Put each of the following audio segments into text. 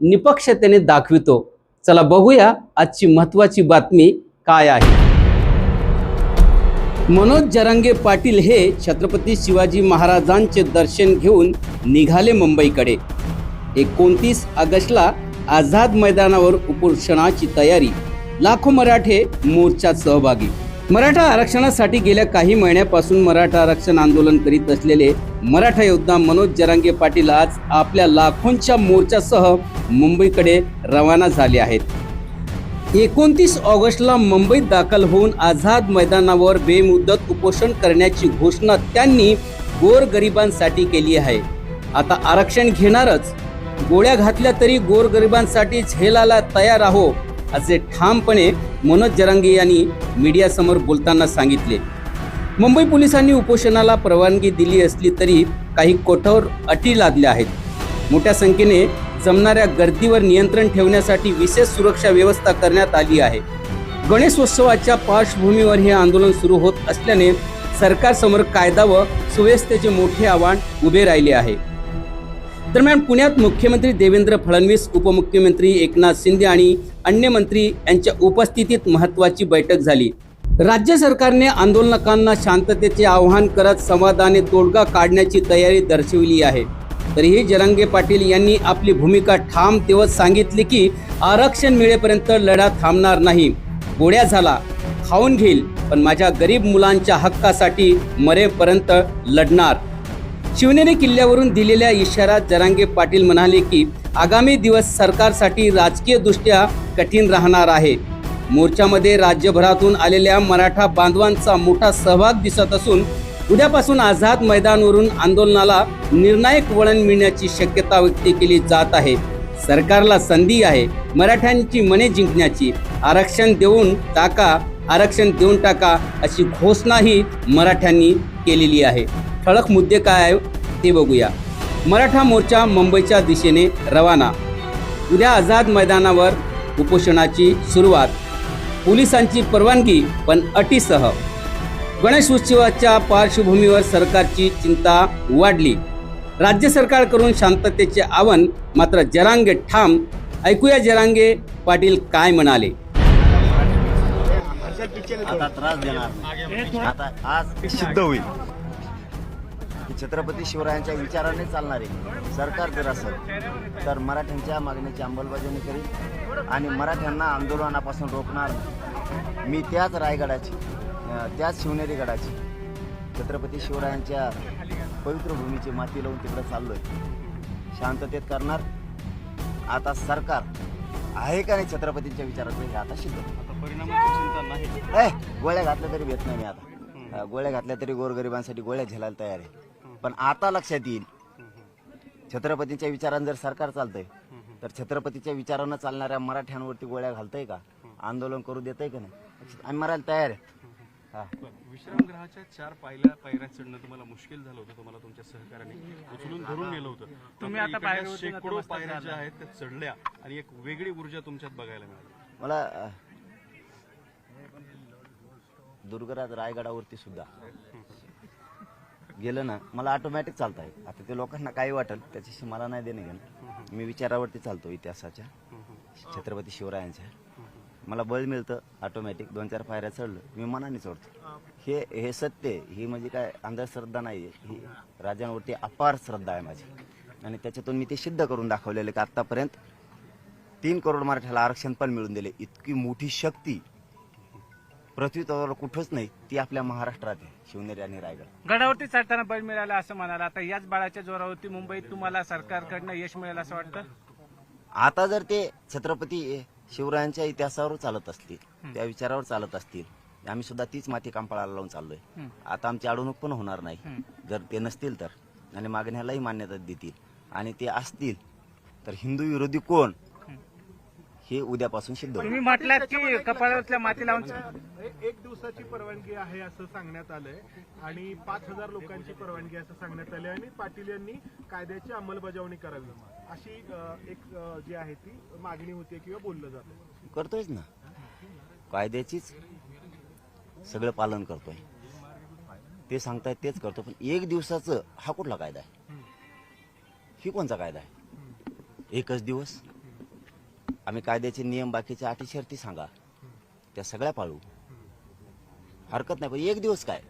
निपक्षतेने दाखवितो. चला बघूया आजची महत्त्वाची बातमी काय आहे. मनोज जरांगे पाटील हे छत्रपती शिवाजी महाराजांचे दर्शन घेऊन निघाले मुंबईकडे. एकोणतीस ऑगस्टला आझाद मैदानावर उपोषणाची तयारी. लाखो मराठे मोर्चात सहभागी. मराठा आरक्षणासाठी गेल्या काही महिन्यापासून मराठा आरक्षण आंदोलन करीत असलेले मराठा योद्धा मनोज जरांगे पाटील आज आपल्या लाखोंच्या मोर्चासह मुंबईकडे रवाना झाले आहेत. एकोणतीस ऑगस्टला मुंबईत दाखल होऊन आझाद मैदानावर बेमुदत उपोषण करण्याची घोषणा त्यांनी गोरगरिबांसाठी केली आहे. आता आरक्षण घेणारच. गोळ्या घातल्या तरी गोरगरिबांसाठी झेलाला तयार आहो. असे ठामपणे मनोज जरांगे यांनी मीडियासमोर बोलताना सांगितले. मुंबई पोलिसांनी उपोषणाला परवानगी दिली असली तरी काही कठोर अटी लादल्या आहेत. मोठ्या संख्येने जमणाऱ्या गर्दीवर नियंत्रण ठेवण्यासाठी विशेष सुरक्षा व्यवस्था करण्यात आली आहे. गणेशोत्सवाच्या पार्श्वभूमीवर हे आंदोलन सुरू होत असल्याने सरकारसमोर कायदा व सुव्यवस्थेचे मोठे आव्हान उभे राहिले आहे. दरम्यान पुण्यात मुख्यमंत्री देवेंद्र फडणवीस उपमुख्यमंत्री एकनाथ शिंदे आणि अन्य मंत्री यांच्या उपस्थितीत महत्त्वाची बैठक झाली. राज्य सरकारने आंदोलकांना शांततेचे आवाहन करत संवादाने तोडगा काढण्याची तयारी दर्शविली आहे. तरीही जरंगे पाटील यांनी आपली भूमिका ठाम तेव्हा सांगितली की आरक्षण मिळेपर्यंत लढा थांबणार नाही. गोळ्या झाला खाऊन घेईल पण माझ्या गरीब मुलांच्या हक्कासाठी मरेपर्यंत लढणार. शिवनेरी किल्ल्यावरून दिलेल्या इशाऱ्यात जरांगे पाटील म्हणाले की आगामी दिवस सरकारसाठी राजकीय दृष्ट्या कठीण राहणार आहे. मोर्चामध्ये राज्यभरातून आलेल्या मराठा बांधवांचा मोठा सहभाग दिसत असून उद्यापासून आझाद मैदानवरून आंदोलनाला निर्णायक वळण मिळण्याची शक्यता व्यक्त केली जात आहे. सरकारला संधी आहे मराठ्यांची मने जिंकण्याची. आरक्षण देऊन टाका आरक्षण देऊन टाका अशी घोषणाही मराठ्यांनी केलेली आहे. ठळक मुद्दे काय आहे ते बघूया. मराठा मोर्चा मुंबईच्या दिशेने रवाना. उद्या आझाद मैदानावर उपोषणाची सुरुवात. पोलिसांची परवानगी पण अटीसह. गणेश उत्सवाच्या पार्श्वभूमीवर सरकारची चिंता वाढली. राज्य सरकारकडून शांततेचे आव्हान मात्र जरांगे ठाम. ऐकूया जरांगे पाटील काय म्हणाले. आता त्रास देणार आज सिद्ध होईल. छत्रपती शिवरायांच्या विचाराने चालणारे सरकार जर असेल तर मराठ्यांच्या मागणीची अंमलबजावणी करील आणि मराठ्यांना आंदोलनापासून रोखणार. मी त्याच रायगडाची त्याच शिवनेरी गडाची छत्रपती शिवरायांच्या पवित्र भूमीची माती लावून तिकडे चाललोय. शांततेत करणार. आता सरकार आहे का नाही छत्रपतींच्या विचाराचं हे आता. ए, गोळ्या घातल्या तरी भेट नाही मी आता गोळ्या घातल्या तरी गोरगरिबांसाठी गोळ्या झेलायला तयार आहे. पण आता लक्षात येईल. छत्रपतीच्या विचारानं जर सरकार चालतंय तर छत्रपतीच्या विचारानं चालणाऱ्या मराठ्यांवरती गोळ्या घालतंय का? आंदोलन करू देतंय का नाही? आम्ही मरायला तयार आहे. हा. विश्रामगृहाच्या चार पायऱ्या पायऱ्या चढणं तुम्हाला मुश्किल झालं होतं तुम्हाला तुमच्या सहकार्याने उचलून धरून नेलं होतं. तुम्ही आता पायऱ्या शेकडो पायऱ्या ज्या आहेत त्या चढल्या आणि एक वेगळी ऊर्जा तुमच्यात बघायला मिळाली. मला दुर्गराज रायगडावरती सुद्धा गेलं ना मला ऑटोमॅटिक चालता येईल आता ते लोकांना काही वाटेल त्याच्याशी मला नाही देणं घेणं. मी विचारावरती चालतो इतिहासाच्या छत्रपती शिवरायांच्या. मला बळ मिळतं ऑटोमॅटिक दोन चार पायऱ्या चढलं मी मनाने चढतो हे हे सत्य ही म्हणजे काय अंधश्रद्धा नाही आहे ही राजांवरती अपार श्रद्धा आहे माझी. आणि त्याच्यातून मी ते सिद्ध करून दाखवलेलं की आत्तापर्यंत तीन करोड मराठ्याला आरक्षण पण मिळून दिले इतकी मोठी शक्ती पृथ्वी कुठंच नाही ती आपल्या महाराष्ट्रात आहे. शिवनेरी आणि रायगड. गडावरती चढताना बळ मिळालं असं म्हणाला. आता याच बाळाच्या जोरावरती मुंबईत तुम्हाला सरकारकडनं यश मिळेल असं वाटतं? आता जर ते छत्रपती शिवरायांच्या इतिहासावर चालत असतील त्या विचारावर चालत असतील आम्ही सुद्धा तीच माती कांपळाला लावून चाललोय. आता आमची अडवणूक पण होणार नाही. जर ते नसतील तर. आणि मागण्यालाही मान्यता देतील. आणि ते असतील तर हिंदू विरोधी कोण? हे उद्यापासून सिद्ध होईल. तुम्ही म्हटलात की कपाळातल्या माती लावून एक दिवसाची परवानगी आहे असं सांगण्यात आलंय. आणि पाच हजार लोकांची परवानगी असं सांगण्यात आली आणि पाटील यांनी कायद्याची अंमलबजावणी करावी. अशी एक जी आहे ती मागणी होती किंवा बोललं जातं करतोयच ना. कायद्याचीच सगळं पालन करतोय. ते सांगतायत तेच करतो पण एक दिवसाचं हा कुठला कायदा आहे? ही कोणचा कायदा आहे? एकच दिवस? आम्ही कायद्याचे नियम बाकीच्या अटी शर्ती सांगा. त्या सगळ्या पाळू. हरकत नाही पण एक दिवस काय?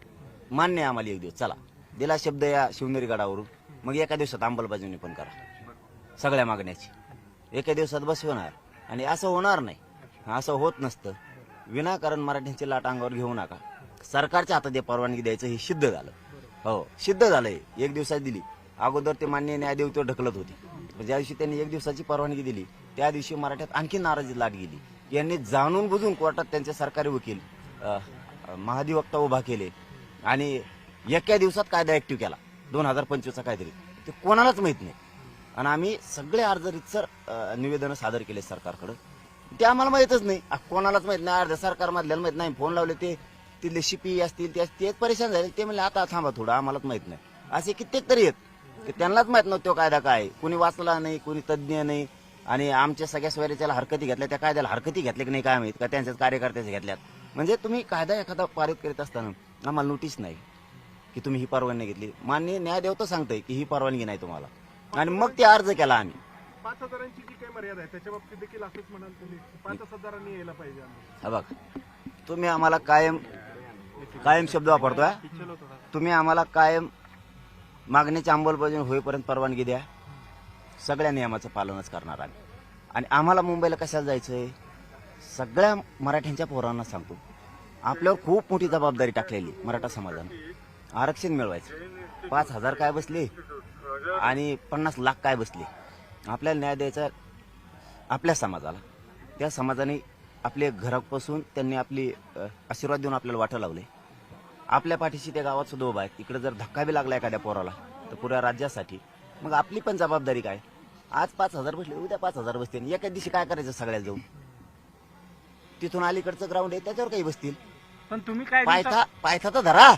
मान्य आहे आम्हाला एक दिवस. चला. दिला शब्द या शिवनेरी गडावरून. मग एका दिवसात अंमलबजावणी पण करा. सगळ्या मागण्याची. एका दिवसात बसवणार आणि असं होणार नाही. असं होत नसतं. विनाकारण मराठ्यांची लाट अंगावर घेऊ नका. सरकारच्या हातात हे परवानगी द्यायचं हे सिद्ध झालं. हो सिद्ध झालंय. एक दिवसात दिली. अगोदर ते मान्य न्यायदेव ढकलत होते. ज्या दिवशी त्यांनी एक दिवसाची परवानगी दिली त्या दिवशी मराठ्यात आणखी नाराजी लाट गेली. यांनी जाणून बुजून कोर्टात त्यांचे सरकारी वकील महाधिवक्ता उभा केले आणि एका दिवसात कायदा ऍक्टिव्ह केला. दोन हजार पंचवीसचा कायतरी ते कोणालाच माहीत नाही. आणि आम्ही सगळे अर्ज रितसर निवेदन सादर केले सरकारकडं. ते आम्हाला माहीतच नाही. कोणालाच माहीत नाही. अर्ध्या सरकार मधल्याला माहीत नाही. फोन लावले ते तिथले शिपी असतील ते परेशान झाले. ते म्हणले आता थांबा थोडं. आम्हालाच माहीत नाही. असे कित्येक तरी आहेत. की त्यांनाच माहीत नव्हतं तो कायदा काय. कुणी वाचला नाही कुणी तज्ज्ञ नाही. आणि आमच्या सगळ्या स्वैराच्याला हरकती घेतल्या त्या कायद्याला हरकती घेतल्या की नाही काय माहीत का त्यांच्याच कार्यकर्त्याच्या घेतल्यात. म्हणजे तुम्ही कायदा एखादा पारित करीत असताना आम्हाला नोटीस नाही की तुम्ही ही परवानगी घेतली. मान्य न्यायदेव तर सांगतंय की ही परवानगी नाही तुम्हाला. आणि मग ते अर्ज केला आम्ही. पाच हजारांची जी काही मर्यादा आहे त्याच्या बाबतीत देखील असंच म्हणाल तुम्ही. पाच हजारांनी यायला पाहिजे आम्हाला. हा बघ तुम्ही आम्हाला कायम कायम शब्द वापरतोय. तुम्ही आम्हाला कायम मागणीची अंमलबजावणी होईपर्यंत परवानगी द्या. सगळ्या नियमाचं पालनच करणार आम्ही. आणि आम्हाला मुंबईला कशाला जायचंय? सगळ्या मराठ्यांच्या पोरांना सांगतो. आपल्यावर खूप मोठी जबाबदारी टाकलेली मराठा समाजानं. आरक्षण मिळवायचं. पाच हजार काय बसले? आणि पन्नास लाख काय बसले? आपल्याला न्याय द्यायचा आपल्या समाजाला. त्या समाजाने आपले घरापासून त्यांनी आपली आशीर्वाद देऊन आपल्याला वाटा लावले आपल्या पाठीशी त्या गावात सुद्धा उभा आहे. इकडे जर धक्का बी लागला एखाद्या पोराला तर पुऱ्या राज्यासाठी. मग आपली पण जबाबदारी काय? आज पाच हजार बसले उद्या पाच हजार बसतील. एका दिवशी काय करायचं सगळ्या जाऊन? तिथून अलीकडचं ग्राउंड आहे त्याच्यावर काही बसतील? पण तुम्ही काय पायथा पायथा तर धरा.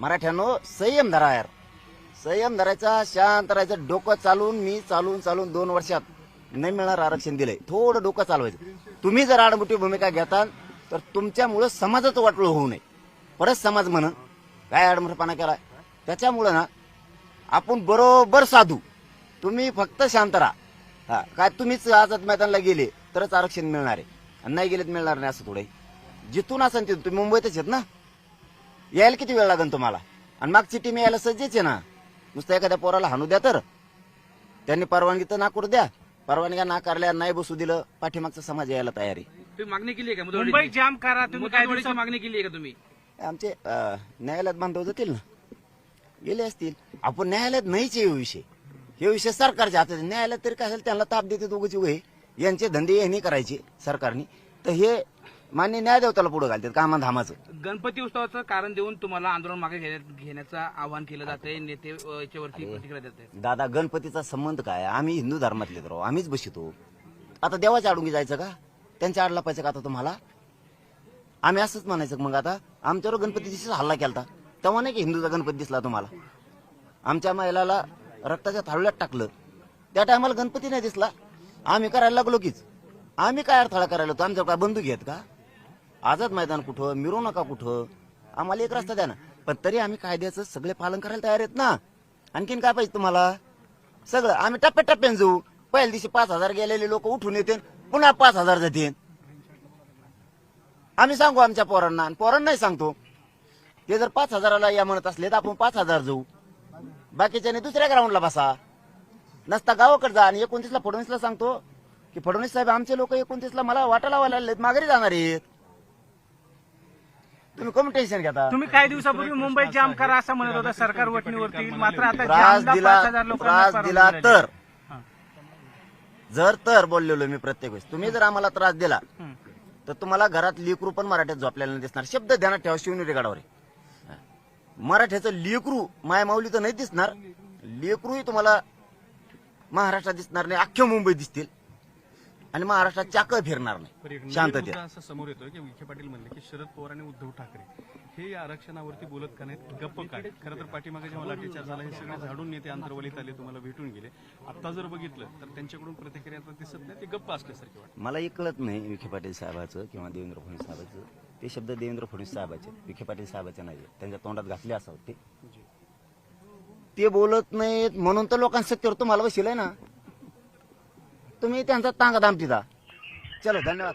मराठ्यानो संयम धरा यार. संयम धरायचा शांत राहायचं. डोकं चालून मी चालून चालून दोन वर्षात नाही मिळणार आरक्षण दिलंय. थोडं डोकं चालवायचं. तुम्ही जर आडमुठी भूमिका घेताल तर तुमच्यामुळं समाजाचं वाटलं होऊ नये. परत समाज म्हण काय आडमुठेपणा केलाय? त्याच्यामुळं ना आपण बरोबर साधू. तुम्ही फक्त शांत राहा. हा काय तुम्हीच आझाद मैदानला गेले तरच आरक्षण मिळणार आहे. आणि नाही गेले तर मिळणार नाही असं थोडं. जिथून असेल तिथून तुम्ही मुंबईतच आहेत ना? यायला किती वेळ लागेल तुम्हाला? आणि मागची टीम यायला सज्जच आहे ना? नुसतं एखाद्या पोराला हाणू द्या तर. त्यांनी परवानगी तर नाकूर द्या. परवानग्या नाकारल्या नाही बसू दिलं पाठीमागचा समाज यायला तयार आहे. तुम्ही मागणी केली आहे का? मुंबई जाम करा तुम्ही मागणी केली आहे का तुम्ही? आमचे न्यायालयात बांधव जातील ना? गेले असतील. आपण न्यायालयात नाहीच हे विषय. हे विषय सरकारच्या हातात आहे. न्यायालयात तरी काय झालं त्यांना ताप देते दोघंची उभे यांचे धंदे यांनी करायचे सरकारने. तर हे मान्य न्यायदेवताला पुढे घालतात कामा धामाचं. गणपती उत्सवाचं कारण देऊन तुम्हाला आंदोलन मागे घेण्यात- घेण्याचं आवाहन केलं जाते नेते याच्यावरती प्रतिक्रिया देते दादा गणपतीचा संबंध काय? आम्ही हिंदू धर्मातले तर. आम्हीच बसितो. आता देवाच्या आडून जायचं का? त्यांच्या आडला पाहिजे का आता तुम्हाला? आम्ही असंच म्हणायचं मग आता. आमच्यावर गणपती दिवशी हल्ला केलता. तेव्हा नाही की हिंदूचा गणपती दिसला तुम्हाला? आमच्या महिलाला रक्ताच्या थाळव्यात टाकलं. त्या टायमाला गणपती नाही दिसला. आम्ही करायला लागलो कीच. आम्ही काय अडथळा करायला होतो? आमच्यावर काय बंदूक घेत का? आझाद मैदान कुठं? मिरू नका कुठं? आम्हाला एक रस्ता द्या ना. पण तरी आम्ही कायद्याचं सगळे पालन करायला तयार आहेत ना. आणखीन काय पाहिजे तुम्हाला? सगळं. आम्ही टप्प्याटप्प्याने जाऊ. पहिल्या दिवशी पाच हजार गेलेले लोक उठून येते पुन्हा पाच हजार जातील. आम्ही सांगू आमच्या पोरांना आणि पोरांनाही सांगतो. ते जर पाच हजाराला या म्हणत असले तर आपण पाच हजार जाऊ. बाकीच्याने दुसऱ्या ग्राउंडला बसा. नसता गावाकडे जा आणि एकोणतीसला फडणवीसला सांगतो की फडणवीस साहेब आमचे लोक एकोणतीसला मला वाटा लावायला लागलेत माघारी जाणार आहेत. तुम्ही कमी टेन्शन घेता? तुम्ही काही दिवसापूर्वी मुंबई जाम करा असं म्हणत होता सरकार वटणीवरती मात्र आता त्रास जामला दिला पाच हजार लोकांना त्रास दिला तर. जर तर बोललेलो मी प्रत्येक वेळेस. तुम्ही जर आम्हाला त्रास दिला हं. तर तुम्हाला घरात लेकरू पण मराठ्यात झोपलेलं दिसणार. शब्द ध्यानात ठेवा शिवनेरी गडावर मराठ्याचं लेकरू मायमाऊली तर नाही दिसणार. लेकरूही तुम्हाला महाराष्ट्रात दिसणार नाही अख्ख्या मुंबई दिसतील. आणि महाराष्ट्रात चाक फिरणार नाही. शांततेत. मुद्दा असा समोर येतोय की विखे पाटील म्हणले की शरद पवार आणि उद्धव ठाकरे हे या आरक्षणावरती बोलत का नाहीत? गप्प काय? खरं तर पाठीमागे जेव्हा लाठीचार्ज झाला हे सगळे झाडून नेते आंतरवलीत आले तुम्हाला भेटून गेले. आता जर बघितलं तर त्यांच्याकडून प्रतिक्रिया दिसत नाही ते गप्प असल्यासारखे वाटतं. मला एक कळत नाही विखे पाटील साहेबाचं किंवा देवेंद्र फडणवीस साहेबाचं. ते शब्द देवेंद्र फडणवीस साहेबाचे विखे पाटील साहेबाचे नाही त्यांच्या तोंडात घातले असावं ते. ते बोलत नाहीत म्हणून तर लोकांचं सत्तेवर तुम्हाला बसिलंय ना. तुम्ही त्यांचा तांगा दामटी चलो धन्यवाद.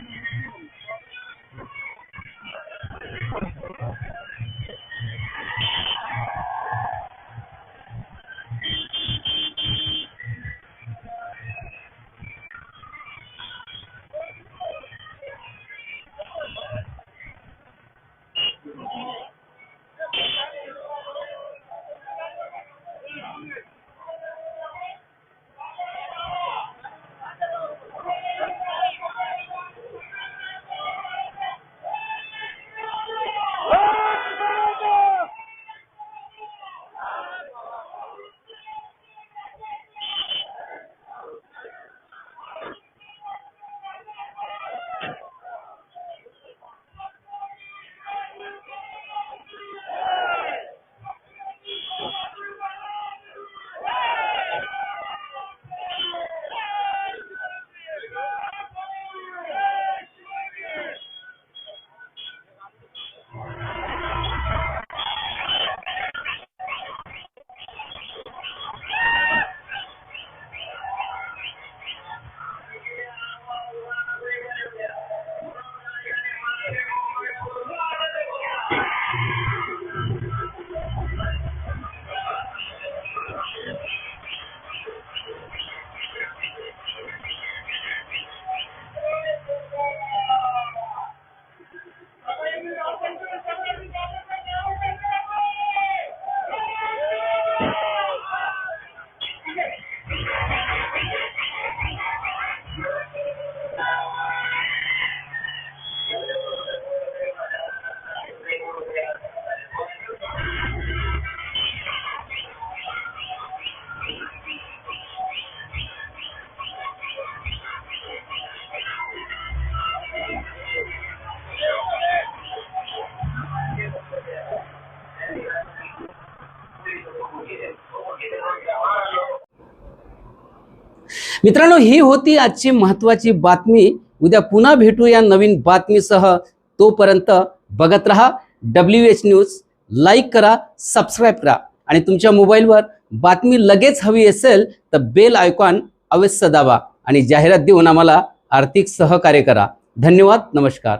मित्रांनो ही होती आजची महत्वाची बातमी. उद्या पुन्हा भेटू या नवीन बातमीसह. तोपर्यंत बघत रहा डब्ल्यू एच न्यूज लाईक करा सबस्क्राईब करा. आणि तुमच्या मोबाईलवर बातमी लगेच हवी असेल तर बेल आयकॉन अवश्य दाबा. आणि जाहिरात देऊन आम्हाला आर्थिक सहकार्य करा. धन्यवाद नमस्कार.